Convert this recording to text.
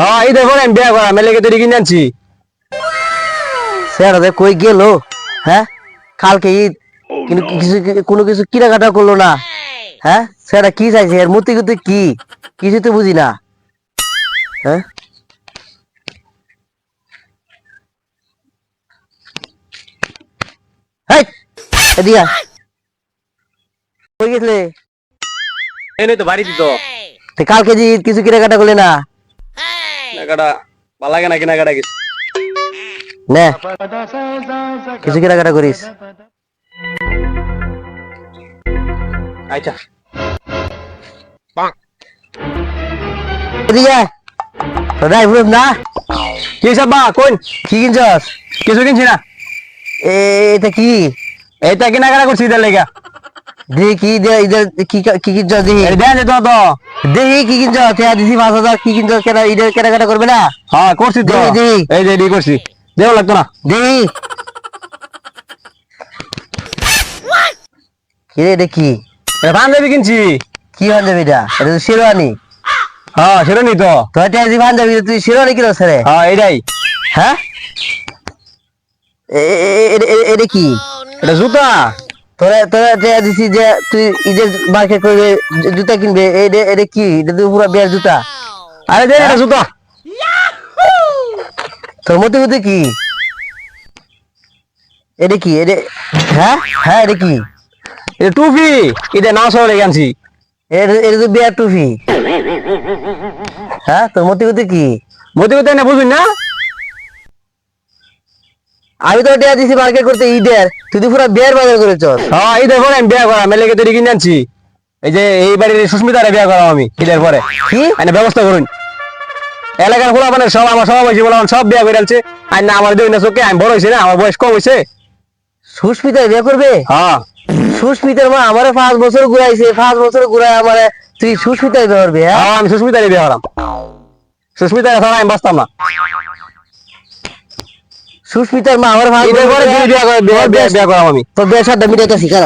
হ্যাঁ এই দেখো আমি বিয়া করা মেলে তুই কিনে আনছি। স্যার ওদের কই গেল? হ্যাঁ? কালকে ঈদ কিন্তু কিছু কোনো কিছু কেনাকাটা করল না? হ্যাঁ? স্যার কি চাইছে? এর মূর্তি কিন্তু কি? কিছু তো বুঝি না। হ্যাঁ? হেই, কই গেছিলে? এই তো বাড়ি দিত কালকে যে কিছু কেনাকাটা করলে না? কেনাকাটা ভালো লাগে না কেনাকাটা কিছু নে কিছু কেনাকাটা করিস আচ্ছা এদিকে আয়। তো না কি সব বা কোন কি কিনছস কিছু কিনছি না এ- এটা কি এইটা কেনাকাটা করছি লেগা দেখি কি দে ইদের কি কি দেখি কি দিছি কি কিনছস কেনা ঈদের কেনাকাটা করবে না হ্যাঁ করছি তো দেখি, দেখি। এই যে করছি দেও লাগতো না দেখি কি রে এটা এটা পাঞ্জাবি কিনছি কি পাঞ্জাবি এটা এটা তো শেরওয়ানি হ্যাঁ সেটা তো তো এটা যে পাঞ্জাবি তুই শেরওয়ানি কিনছ রে হ্যাঁ এইটাই হ্যাঁ এটা কি এটা জুতা তোরা তোরা দেয়া দিছি যে তুই ঈদের মার্কেট করে জুতা কিনবে এটা এটা কি? এটা তো পুরো বিয়ার জুতা। আরে দে এটা জুতা। তোর মধ্যে মধ্যে কি? এটা কি? এটা হ্যাঁ? হ্যাঁ এটা কি? এটা টুপি। এটা সব লেগে আনছি। এটা এটা তো বিয়ার টুপি। হ্যাঁ তোর মধ্যে মধ্যে কি? মতি মতি না বুঝুন না? আমি তো দেয়া দিছি মার্কেট করতে ঈদের। তুই তো পুরো বিয়ার বাজার করেছস হ্যাঁ এই দেখো আমি বিয়া করা মেলে তুই কিনে আনছি। এই যে এই বাড়ির সুস্মিতারে বিয়া করাম আমি ঈদের পরে। কি? আইনে ব্যবস্থা করুন। এলাকার খোলা মানে সব আমার সভাপতি বলে সব বিয়া করে আনছে। আর না আমার দুই না চোখে আমি বড় হয়েছে না আমার বয়স কম হয়েছে। সুস্মিতা বিয়ে করবে? হ্যাঁ। সুস্মিতার মা আমারে পাঁচ বছর ঘুরাইছে পাঁচ বছর ঘুরাই আমারে তুই সুস্মিতায় বিয়ে করবি হ্যাঁ? হ্যাঁ আমি সুস্মিতারে বিয়া করাম। সুস্মিতারে ছাড়া আমি বাঁচতাম না। সুস্মিতার মা আমার ভাই বিয়ে করে বিয়া বিয়া করাম আমি। তোর বিয়ে মিটাইতে মিটাইতেছি কেন?